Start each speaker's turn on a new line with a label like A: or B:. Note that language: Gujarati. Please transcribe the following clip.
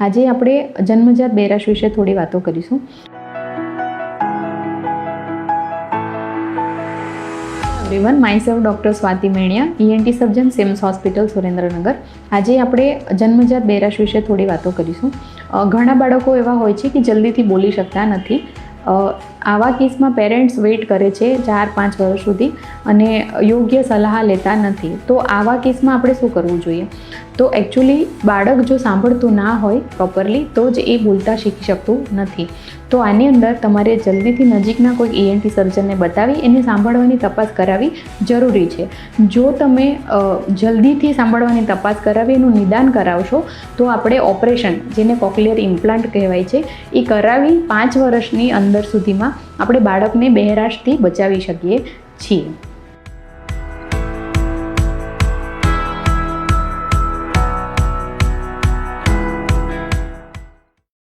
A: આજે આપણે જન્મજાત બેરાશ વિશે થોડી વાતો કરીશું. Everyone myself doctor Swati Meniya ENT surgeon CIMS hospital Surendranagar. આજે આપણે જન્મજાત બેરાશ વિશે થોડી વાતો કરીશું. ઘણા બાળકો એવા હોય છે કે જલ્દીથી બોલી શકતા નથી. આવા કેસમાં પેરેન્ટ્સ વેઇટ કરે છે ચાર, પાંચ વર્ષ સુધી અને યોગ્ય સલાહ લેતા નથી. તો આવા કેસમાં આપણે શું કરવું જોઈએ? તો એકચ્યુઅલી બાળક જો સાંભળતું ના હોય પ્રોપરલી તો જ એ બોલતા શીખી શકતું નથી. તો આની અંદર તમારે જલ્દીથી નજીકના કોઈ ઈએનટી સર્જનને બતાવી, એને સાંભળવાની તપાસ કરાવવી જરૂરી છે. જો તમે જલ્દીથી સાંભળવાની તપાસ કરાવી, એનું નિદાન કરાવશો, તો આપણે ઓપરેશન, જેને કોક્લિયર ઇમ્પ્લાન્ટ કહેવાય છે, એ કરાવી પાંચ વર્ષની અંદર સુધીમાં આપણે બાળકને બહેરાશથી બચાવી શકીએ છીએ.